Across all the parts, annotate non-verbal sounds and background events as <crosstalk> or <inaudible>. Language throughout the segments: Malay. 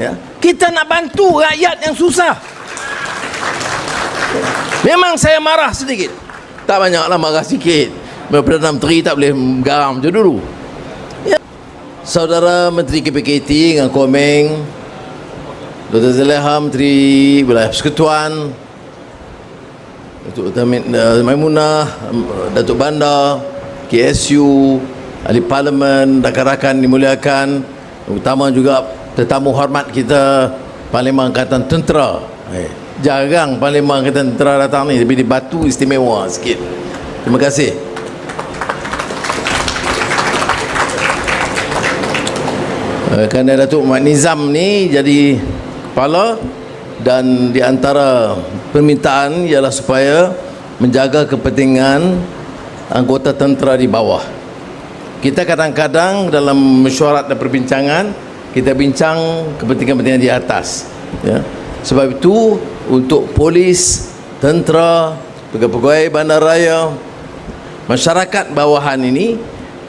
Ya. Kita nak bantu rakyat yang susah. Memang saya marah sedikit. Tak banyaklah marah sikit. Perdana Menteri tak boleh garam je dulu. Ya. Saudara Menteri KPKT dengan Komeng, Dr. Zaleha Menteri Wilayah Persekutuan, Datuk uh, Maimunah, Datuk Bandar, KSU, Ahli Parlimen, rakan-rakan dimuliakan, utama juga tetamu hormat kita Panglima Angkatan Tentera. Eh, jarang Panglima Angkatan Tentera datang ni, tapi di Batu istimewa sikit. Terima kasih. Uh, kerana Datuk Mat Nizam ni jadi kepala dan di antara permintaan ialah supaya menjaga kepentingan anggota tentera di bawah. Kita kadang-kadang dalam mesyuarat dan perbincangan kita bincang kepentingan-kepentingan di atas. Ya. Sebab itu untuk polis, tentera, pegawai-pegawai masyarakat bawahan ini,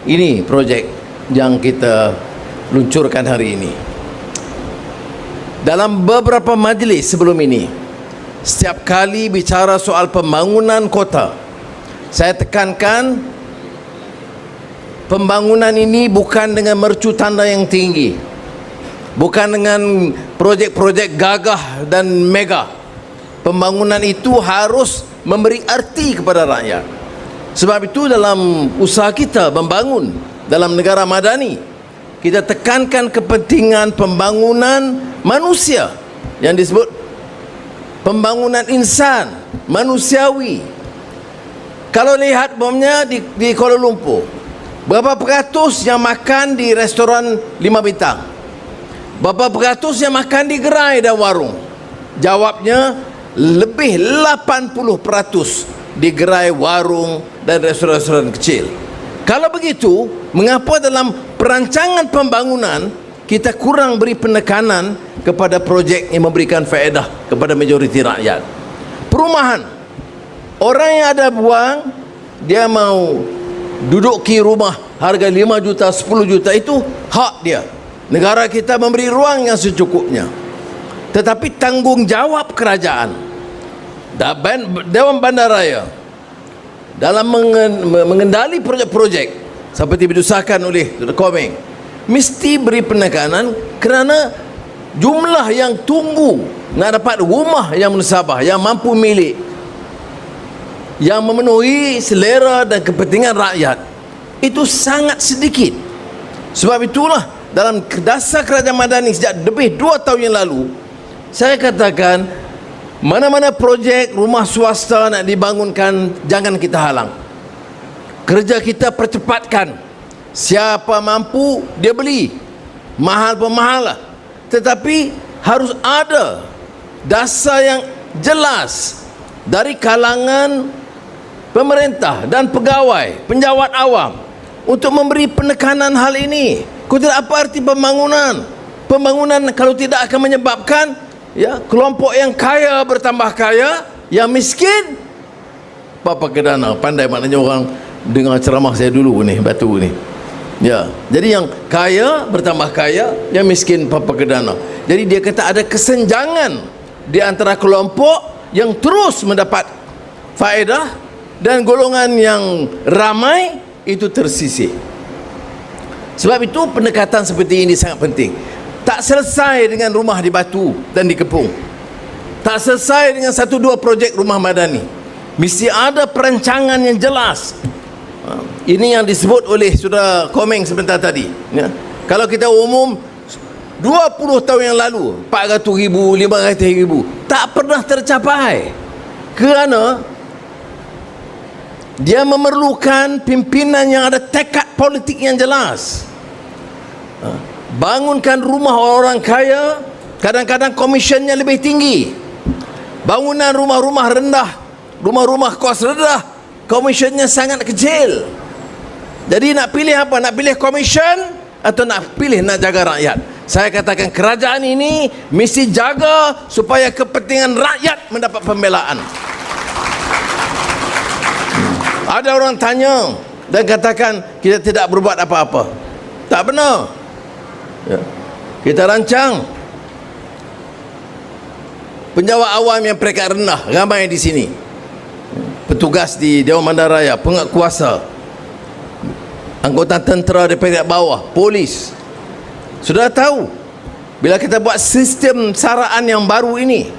ini projek yang kita luncurkan hari ini. Dalam beberapa majlis sebelum ini, setiap kali bicara soal pembangunan kota, saya tekankan pembangunan ini bukan dengan mercu tanda yang tinggi. Bukan dengan projek-projek gagah dan mega. Pembangunan itu harus memberi arti kepada rakyat. Sebab itu dalam usaha kita membangun dalam negara madani, kita tekankan kepentingan pembangunan manusia yang disebut pembangunan insan manusiawi kalau lihat bomnya di, di Kuala Lumpur berapa peratus yang makan di restoran lima bintang berapa peratus yang makan di gerai dan warung jawabnya lebih 80 peratus di gerai warung dan restoran-restoran kecil kalau begitu mengapa dalam perancangan pembangunan kita kurang beri penekanan kepada projek yang memberikan faedah kepada majoriti rakyat. Perumahan. Orang yang ada buang, dia mau duduk di rumah harga 5 juta, 10 juta itu hak dia. Negara kita memberi ruang yang secukupnya. Tetapi tanggungjawab kerajaan Dewan Bandaraya dalam mengendali projek-projek seperti didusahkan oleh Dr. Komeng mesti beri penekanan kerana jumlah yang tunggu nak dapat rumah yang menasabah yang mampu milik yang memenuhi selera dan kepentingan rakyat itu sangat sedikit sebab itulah dalam dasar kerajaan madani sejak lebih dua tahun yang lalu saya katakan mana-mana projek rumah swasta nak dibangunkan jangan kita halang. Kerja kita percepatkan. Siapa mampu dia beli. Mahal pun mahal lah. Tetapi harus ada dasar yang jelas dari kalangan pemerintah dan pegawai penjawat awam untuk memberi penekanan hal ini tidak apa arti pembangunan pembangunan kalau tidak akan menyebabkan ya kelompok yang kaya bertambah kaya yang miskin Papa Kedana pandai maknanya orang dengar ceramah saya dulu ni batu ni Ya, jadi yang kaya bertambah kaya, yang miskin papa kedana. Jadi dia kata ada kesenjangan di antara kelompok yang terus mendapat faedah dan golongan yang ramai itu tersisih. Sebab itu pendekatan seperti ini sangat penting. Tak selesai dengan rumah di Batu dan di Kepung. Tak selesai dengan satu dua projek rumah madani. Mesti ada perancangan yang jelas ini yang disebut oleh saudara Komeng sebentar tadi ya. kalau kita umum 20 tahun yang lalu 400 ribu 500 ribu tak pernah tercapai kerana dia memerlukan pimpinan yang ada tekad politik yang jelas ha. Bangunkan rumah orang kaya kadang-kadang komisionnya lebih tinggi bangunan rumah-rumah rendah rumah-rumah kos rendah komisionnya sangat kecil jadi nak pilih apa? Nak pilih komisen atau nak pilih nak jaga rakyat? Saya katakan kerajaan ini mesti jaga supaya kepentingan rakyat mendapat pembelaan. Ada orang tanya dan katakan kita tidak berbuat apa-apa. Tak benar. Ya. Kita rancang. Penjawat awam yang peringkat rendah ramai di sini. Petugas di Dewan Bandaraya pengat kuasa anggota tentera di peringkat bawah polis. Sudah tahu bila kita buat sistem saraan yang baru ini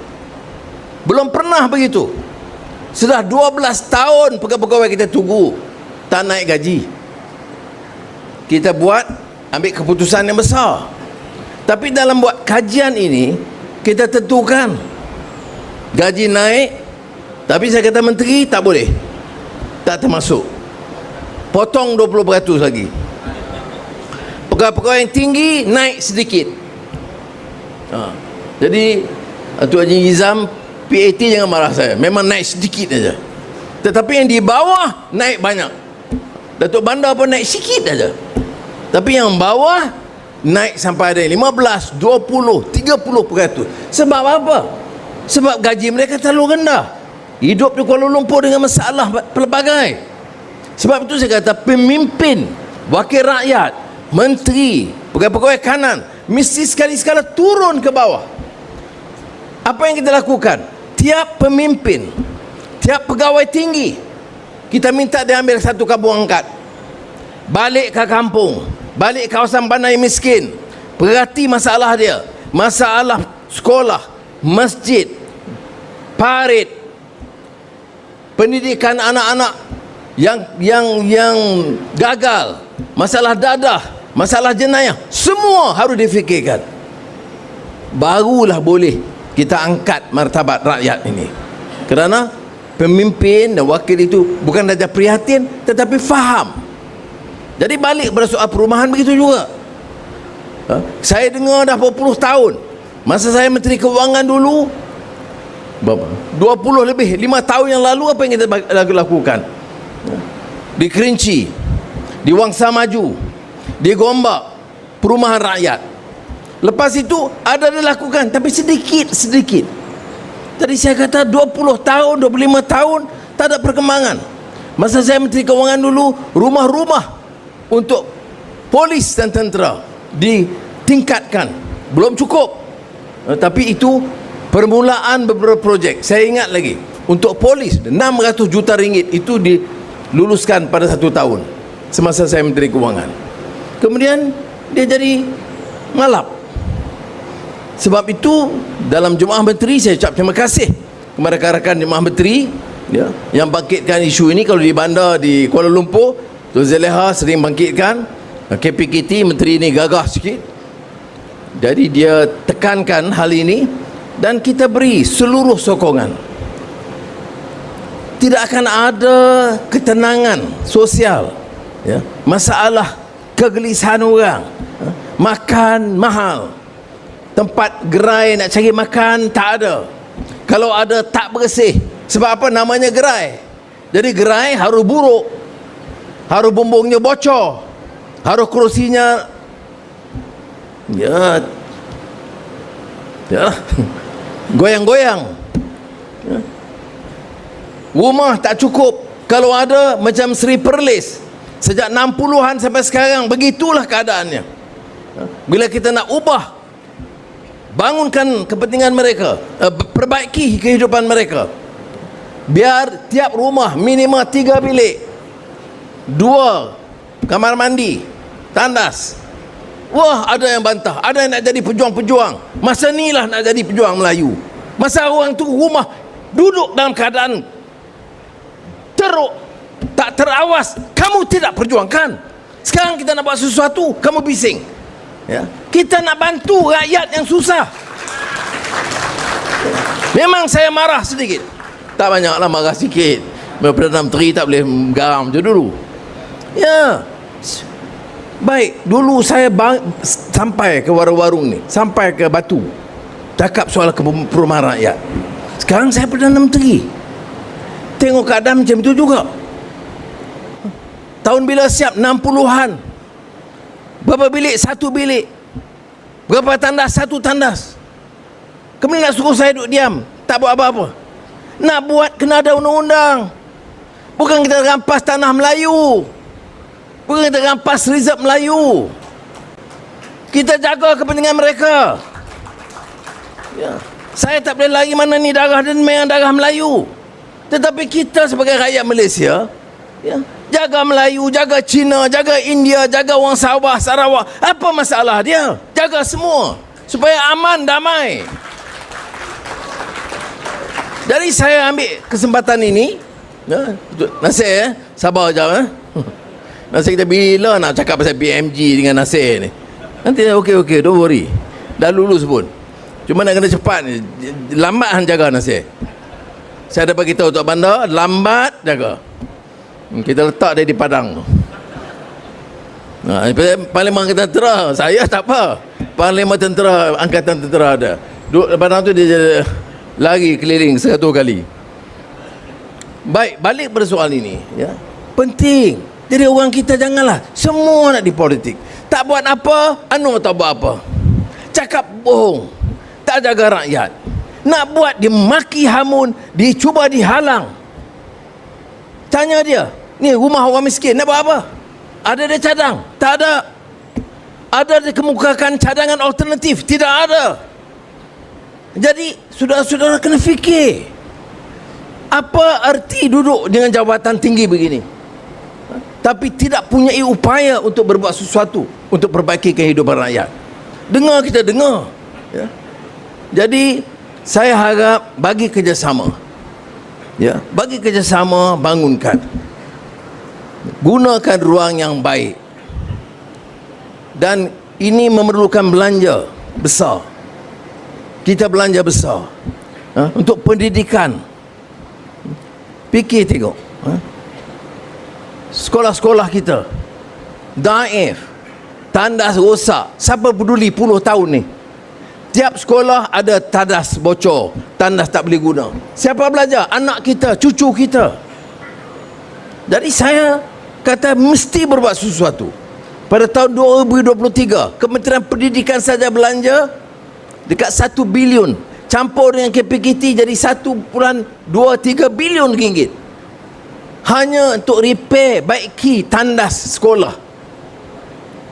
belum pernah begitu. Sudah 12 tahun pegawai-pegawai kita tunggu tak naik gaji. Kita buat ambil keputusan yang besar. Tapi dalam buat kajian ini kita tentukan. Gaji naik tapi saya kata menteri tak boleh. Tak termasuk. Potong 20% lagi. Pegawai-pegawai yang tinggi naik sedikit. Ha. jadi Tuan Haji Nizam PAT jangan marah saya. Memang naik sedikit saja tetapi yang di bawah naik banyak. Datuk Bandar pun naik sikit saja tapi yang bawah naik sampai ada yang 15, 20, 30% sebab apa? sebab gaji mereka terlalu rendah. Hidup di Kuala Lumpur dengan masalah pelbagai. Sebab itu saya kata pemimpin wakil rakyat menteri pegawai-pegawai kanan mesti sekali-sekala turun ke bawah. Apa yang kita lakukan? Tiap pemimpin tiap pegawai tinggi kita minta dia ambil satu kampung angkat. Balik ke kampung balik kawasan bandar miskin. Perhati masalah dia. Masalah sekolah masjid parit pendidikan anak-anak yang yang yang gagal masalah dadah masalah jenayah semua harus difikirkan. Barulah boleh kita angkat martabat rakyat ini. Kerana pemimpin dan wakil itu bukan saja prihatin tetapi faham jadi balik pada soal perumahan begitu juga. Ha? saya dengar dah berpuluh tahun. Masa saya menteri keuangan dulu berapa? 20 lebih 5 tahun yang lalu apa yang kita lakukan? Di Kerinci di Wangsa Maju di Gombak perumahan rakyat. Lepas itu ada dilakukan tapi sedikit sedikit. Tadi saya kata 20 tahun 25 tahun tak ada perkembangan. Masa saya menteri keuangan dulu rumah-rumah untuk polis dan tentera ditingkatkan. Belum cukup. Eh, tapi itu permulaan beberapa projek. Saya ingat lagi untuk polis 600 juta ringgit itu diluluskan pada satu tahun semasa saya menteri keuangan kemudian dia jadi malap. Sebab itu dalam jemaah menteri saya ucap terima kasih kepada rakan-rakan jemaah menteri ya, yang bangkitkan isu ini. Kalau di bandar di Kuala Lumpur Tuan Zeleha sering bangkitkan KPKT menteri ini gagah sikit jadi dia tekankan hal ini dan kita beri seluruh sokongan. Tidak akan ada ketenangan sosial, ya. masalah kegelisahan orang, ya. makan mahal, tempat gerai nak cari makan tak ada. Kalau ada tak bersih. Sebab apa namanya gerai? Jadi gerai harus buruk, harus bumbungnya bocor, harus kerusinya Ya. Ya. <laughs> Goyang-goyang. Ya. Rumah tak cukup. Kalau ada macam Sri Perlis. Sejak 60-an sampai sekarang begitulah keadaannya. Ya. Bila kita nak ubah bangunkan kepentingan mereka, eh, perbaiki kehidupan mereka. Biar tiap rumah minimal tiga bilik. Dua kamar mandi, tandas, Wah ada yang bantah Ada yang nak jadi pejuang-pejuang. Masa ni lah nak jadi pejuang Melayu. Masa orang tu rumah Duduk dalam keadaan Teruk Tak terawas Kamu tidak perjuangkan. Sekarang kita nak buat sesuatu Kamu bising. Ya? Kita nak bantu rakyat yang susah. Memang saya marah sedikit. Tak banyak lah marah sikit. Perdana Menteri tak boleh garam macam dulu Ya Baik, dulu saya bang, sampai ke warung-warung ni, sampai ke Batu. Cakap soal perumahan rakyat. Sekarang saya Perdana Menteri. Tengok keadaan macam itu juga. Tahun bila siap 60-an. Berapa bilik? Satu bilik. Berapa tandas? Satu tandas. Kemudian nak suruh saya duduk diam. Tak buat apa-apa. Nak buat kena ada undang-undang. Bukan kita rampas tanah Melayu. Kita rampas rizab Melayu. Kita jaga kepentingan mereka. Ya. Saya tak boleh lari mana ni darah dan memang darah Melayu. Tetapi kita sebagai rakyat Malaysia, ya, jaga Melayu, jaga Cina, jaga India, jaga orang Sabah, Sarawak. Apa masalah dia? Jaga semua supaya aman, damai. Jadi saya ambil kesempatan ini, ya, Nasir ya, sabar jap ya. Nasir kita bila nak cakap pasal BMG dengan Nasir ni? Nanti okey okey, don't worry. Dah lulus pun. Cuma nak kena cepat ni. Lambat hang jaga Nasir. Saya bagi tahu untuk bandar, lambat jaga. Hmm, Kita letak dia di Padang tu. Ha, Parlimen Tentera, saya tak apa. Parlimen Tentera, Angkatan Tentera ada. Duduk Padang tu dia jadi lari keliling seratus kali. Baik, balik pada soal ini. Ya. Penting. Jadi orang kita janganlah semua nak di politik. Tak buat apa, anu tak buat apa. Cakap bohong. Tak jaga rakyat. Nak buat dimaki hamun, dicuba dihalang. Tanya dia, ni rumah orang miskin, nak buat apa? Ada dia cadang? Tak ada. Ada dia kemukakan cadangan alternatif? Tidak ada. Jadi, saudara-saudara kena fikir. Apa arti duduk dengan jabatan tinggi begini? Tapi tidak punya upaya untuk berbuat sesuatu untuk perbaiki kehidupan rakyat. Dengar kita dengar. Ya. Jadi saya harap bagi kerjasama. Ya, bagi kerjasama bangunkan. Gunakan ruang yang baik. Dan ini memerlukan belanja besar. Kita belanja besar ha? untuk pendidikan. Fikir tengok. Ha? Sekolah-sekolah kita daif, tandas rosak. Siapa peduli puluh tahun ni? Tiap sekolah ada tandas bocor, tandas tak boleh guna. Siapa belajar? Anak kita, cucu kita. Jadi saya kata mesti berbuat sesuatu. Pada tahun 2023, Kementerian Pendidikan saja belanja dekat 1 bilion. Campur dengan KPKT jadi 1.23 bilion ringgit. Hanya untuk repair, baiki tandas sekolah.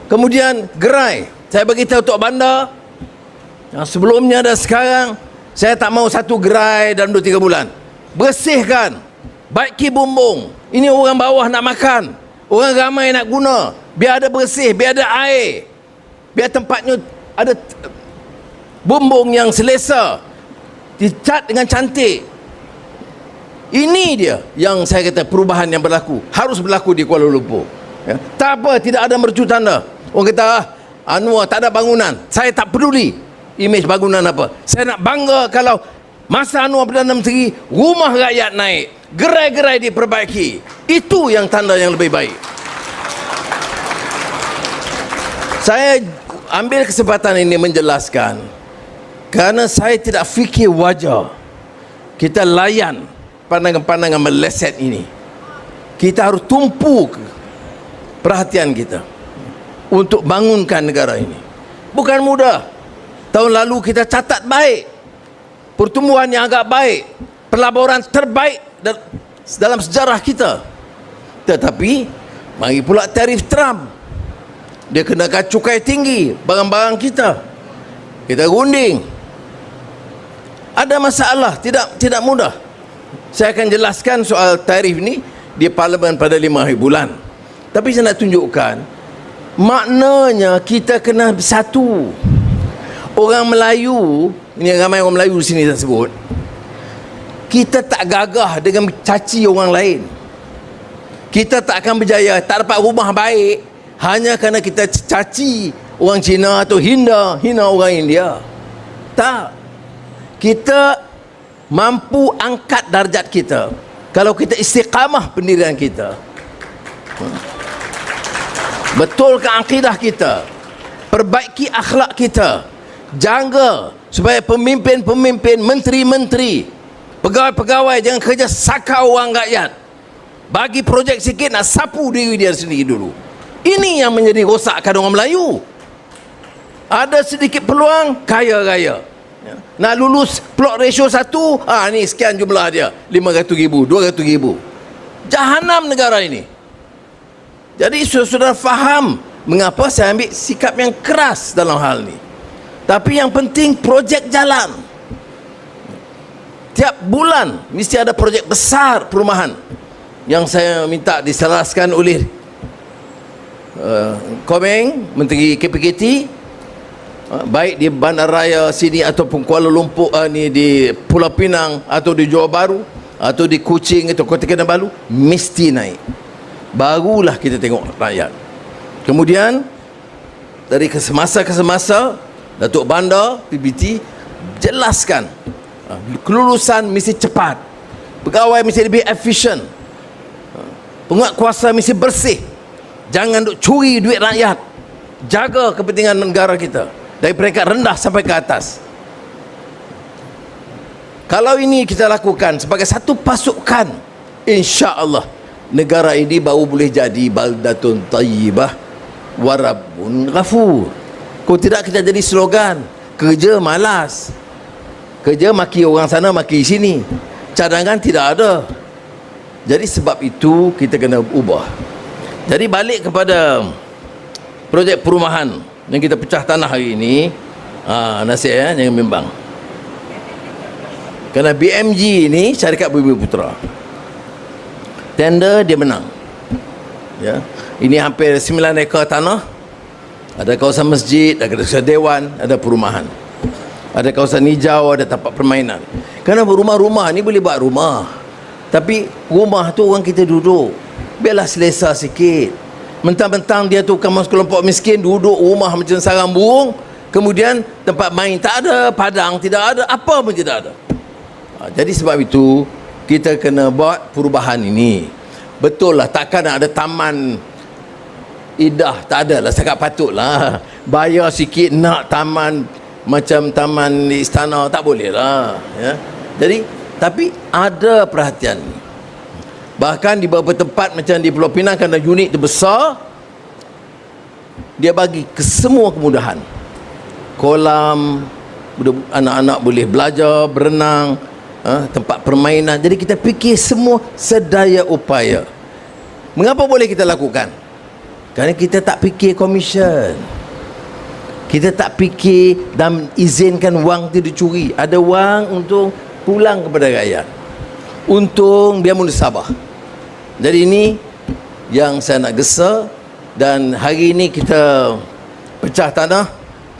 Kemudian gerai. Saya bagi tahu untuk bandar, yang sebelumnya dan sekarang saya tak mau satu gerai dalam 2 3 bulan. Bersihkan. Baiki bumbung. Ini orang bawah nak makan. Orang ramai nak guna. Biar ada bersih, biar ada air. Biar tempatnya ada bumbung yang selesa. Dicat dengan cantik. Ini dia yang saya kata perubahan yang berlaku. Harus berlaku di Kuala Lumpur. Ya. Tak apa, tidak ada mercu tanda. Orang kata, ah, Anwar tak ada bangunan. Saya tak peduli imej bangunan apa. Saya nak bangga kalau masa Anwar Perdana Menteri, rumah rakyat naik, gerai-gerai diperbaiki. Itu yang tanda yang lebih baik. Saya ambil kesempatan ini menjelaskan kerana saya tidak fikir wajar kita layan pandangan-pandangan meleset ini. Kita harus tumpu perhatian kita untuk bangunkan negara ini. Bukan mudah. Tahun lalu kita catat baik. Pertumbuhan yang agak baik. Pelaburan terbaik dalam sejarah kita. Tetapi, mari pula tarif Trump. Dia kenakan cukai tinggi barang-barang kita. Kita runding. Ada masalah, tidak tidak mudah. Saya akan jelaskan soal tarif ini di parlimen pada lima hari bulan. Tapi saya nak tunjukkan maknanya kita kena bersatu. Orang Melayu ini ramai orang Melayu sini saya sebut kita tak gagah dengan caci orang lain. Kita tak akan berjaya tak dapat rumah baik hanya kerana kita caci orang Cina atau Hinda hina orang India. Tak. Kita mampu angkat darjat kita kalau kita istiqamah pendirian kita betulkan akidah kita perbaiki akhlak kita Jaga supaya pemimpin-pemimpin, menteri-menteri, pegawai-pegawai jangan kerja sakau orang rakyat. Bagi projek sikit nak sapu diri dia sendiri dulu. Ini yang menjadi rosakkan orang Melayu. Ada sedikit peluang, kaya raya. Nak lulus plot ratio satu, ah ni sekian jumlah dia. 500 ribu, 200 ribu. Jahanam negara ini. Jadi sudah faham mengapa saya ambil sikap yang keras dalam hal ini. Tapi yang penting projek jalan. tiap bulan mesti ada projek besar perumahan yang saya minta diselaraskan oleh uh, Komeng Menteri KPKT baik di bandaraya sini ataupun Kuala Lumpur uh, ni di Pulau Pinang atau di Johor Bahru atau di Kuching atau Kota Kinabalu mesti naik. Barulah kita tengok rakyat. Kemudian dari kesemasa ke semasa Datuk Bandar PBT jelaskan uh, kelulusan mesti cepat pegawai mesti lebih efisien penguat kuasa mesti bersih. Jangan duk curi duit rakyat. Jaga kepentingan negara kita dari peringkat rendah sampai ke atas. Kalau ini kita lakukan sebagai satu pasukan insya-Allah negara ini baru boleh jadi baldatun tayyibah warabun ghafur. Kalau tidak kita jadi slogan kerja malas. Kerja maki orang sana maki sini. Cadangan tidak ada. Jadi sebab itu kita kena ubah. Jadi balik kepada projek perumahan yang kita pecah tanah hari ini, ah nasihat ya, jangan bimbang. Kerana BMG ini syarikat Bumi Putra. Tender dia menang. Ya. Ini hampir 9 ekar tanah. Ada kawasan masjid, ada kawasan dewan, ada perumahan. Ada kawasan hijau, ada tempat permainan. Kerana rumah-rumah ni boleh buat rumah. Tapi rumah tu orang kita duduk. Biarlah selesa sikit. Mentang-mentang dia tu kamu kelompok miskin duduk rumah macam sarang burung. Kemudian tempat main tak ada, padang tidak ada, apa pun tidak ada. Ha, jadi sebab itu kita kena buat perubahan ini. Betul lah takkan ada taman idah tak ada lah cakap patut lah bayar sikit nak taman macam taman di istana tak boleh lah ya. jadi tapi ada perhatian bahkan di beberapa tempat macam di Pulau Pinang kerana unit itu besar dia bagi ke semua kemudahan. Kolam anak-anak boleh belajar berenang ha, tempat permainan. Jadi kita fikir semua sedaya upaya. Mengapa boleh kita lakukan? Kerana kita tak fikir komisen kita tak fikir dan izinkan wang itu dicuri. Ada wang untuk pulang kepada rakyat. Untung dia mula sabar jadi ini yang saya nak gesa dan hari ini kita pecah tanah.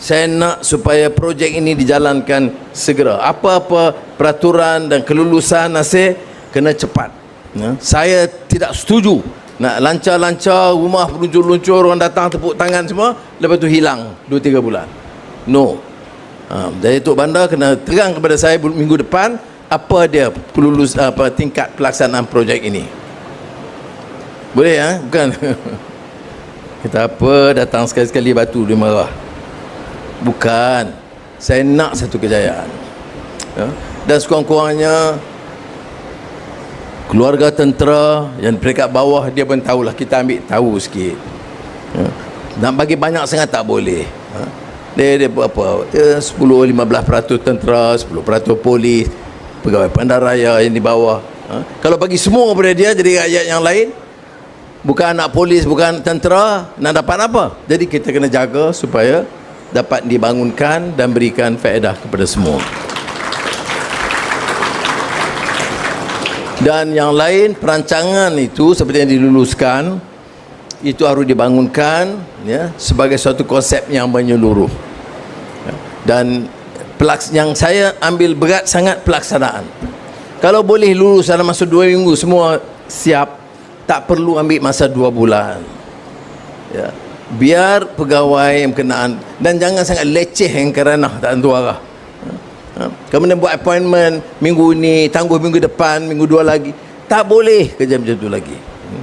Saya nak supaya projek ini dijalankan segera. Apa-apa peraturan dan kelulusan nasib kena cepat. Ya. saya tidak setuju nak lancar-lancar rumah peluncur-luncur orang datang tepuk tangan semua lepas tu hilang 2-3 bulan. No. Ha, jadi Tok Bandar kena terang kepada saya minggu depan apa dia kelulus apa tingkat pelaksanaan projek ini. Boleh ya? Bukan. <laughs> Kita apa datang sekali-sekali batu dia marah. Bukan. Saya nak satu kejayaan. Ya? Dan sekurang-kurangnya keluarga tentera yang peringkat bawah dia pun tahulah kita ambil tahu sikit. Ya? Nak bagi banyak sangat tak boleh. Ha? dia dia apa ya, 10 15% tentera 10% polis pegawai bandaraya yang di bawah ha? kalau bagi semua kepada dia jadi rakyat yang lain bukan anak polis bukan tentera nak dapat apa? Jadi kita kena jaga supaya dapat dibangunkan dan berikan faedah kepada semua. Dan yang lain perancangan itu seperti yang diluluskan itu harus dibangunkan ya sebagai suatu konsep yang menyeluruh. Dan pelaks yang saya ambil berat sangat pelaksanaan. Kalau boleh lulus dalam masa dua minggu semua siap tak perlu ambil masa dua bulan. Ya. Biar pegawai yang kenaan dan jangan sangat leceh yang kerana tak tentu arah. Ya. kemudian buat appointment minggu ni tangguh minggu depan minggu dua lagi. Tak boleh kerja macam tu lagi. Ya.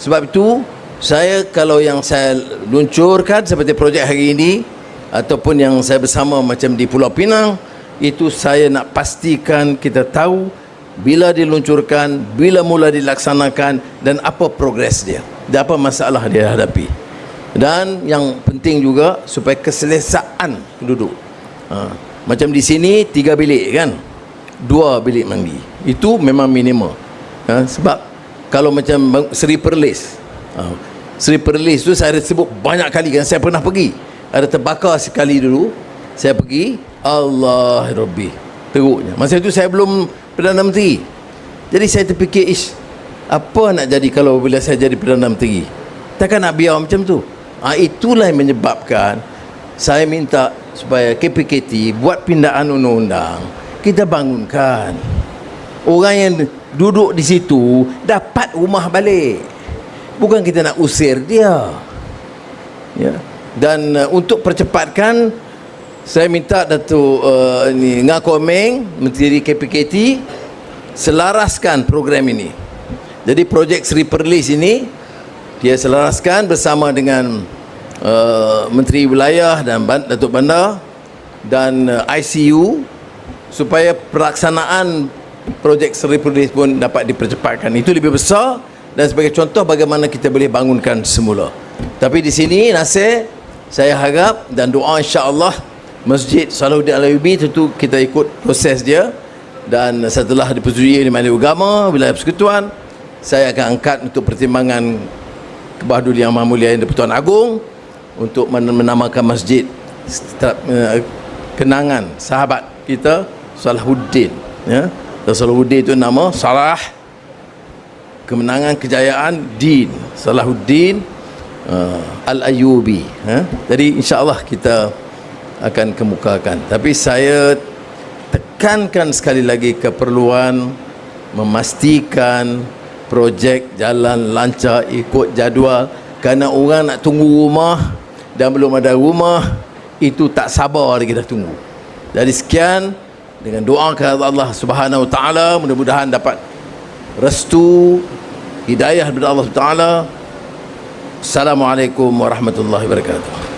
sebab itu saya kalau yang saya luncurkan seperti projek hari ini ataupun yang saya bersama macam di Pulau Pinang itu saya nak pastikan kita tahu bila diluncurkan bila mula dilaksanakan dan apa progres dia dan apa masalah dia hadapi dan yang penting juga supaya keselesaan penduduk ha. macam di sini tiga bilik kan dua bilik mandi itu memang minimum ha. sebab kalau macam Seri Perlis ha. Seri Perlis tu saya sebut banyak kali kan saya pernah pergi ada terbakar sekali dulu saya pergi Allah Rabbi teruknya masa itu saya belum Perdana Menteri. Jadi saya terfikir, ish, apa nak jadi kalau bila saya jadi Perdana Menteri? Takkan nak biar macam tu? Ha, itulah yang menyebabkan saya minta supaya KPKT buat pindaan undang-undang. Kita bangunkan. Orang yang duduk di situ dapat rumah balik. Bukan kita nak usir dia. Ya. Dan uh, untuk percepatkan saya minta Datuk uh, ni Ngakomeng Menteri KPKT selaraskan program ini. Jadi projek Seri Perlis ini dia selaraskan bersama dengan uh, Menteri Wilayah dan Datuk Bandar dan uh, ICU supaya pelaksanaan projek Seri Perlis pun dapat dipercepatkan. Itu lebih besar dan sebagai contoh bagaimana kita boleh bangunkan semula. Tapi di sini Nasir saya harap dan doa insya-Allah Masjid Salahuddin Al-Ayubi tentu kita ikut proses dia dan setelah dipersetujui oleh Majlis Agama wilayah persekutuan saya akan angkat untuk pertimbangan Kebahadulian Yang Maha Mulia Yang Pertuan Agong untuk men- menamakan masjid eh, kenangan sahabat kita Salahuddin ya dan Salahuddin itu nama Salah kemenangan kejayaan din Salahuddin uh, Al-Ayubi ha? jadi insyaAllah kita akan kemukakan. Tapi saya tekankan sekali lagi keperluan memastikan projek jalan lancar ikut jadual. Kerana orang nak tunggu rumah dan belum ada rumah itu tak sabar lagi dah tunggu. Jadi sekian dengan doa kepada Allah Subhanahu Wa Taala mudah-mudahan dapat restu hidayah daripada Allah Subhanahu Wa Taala. Assalamualaikum warahmatullahi wabarakatuh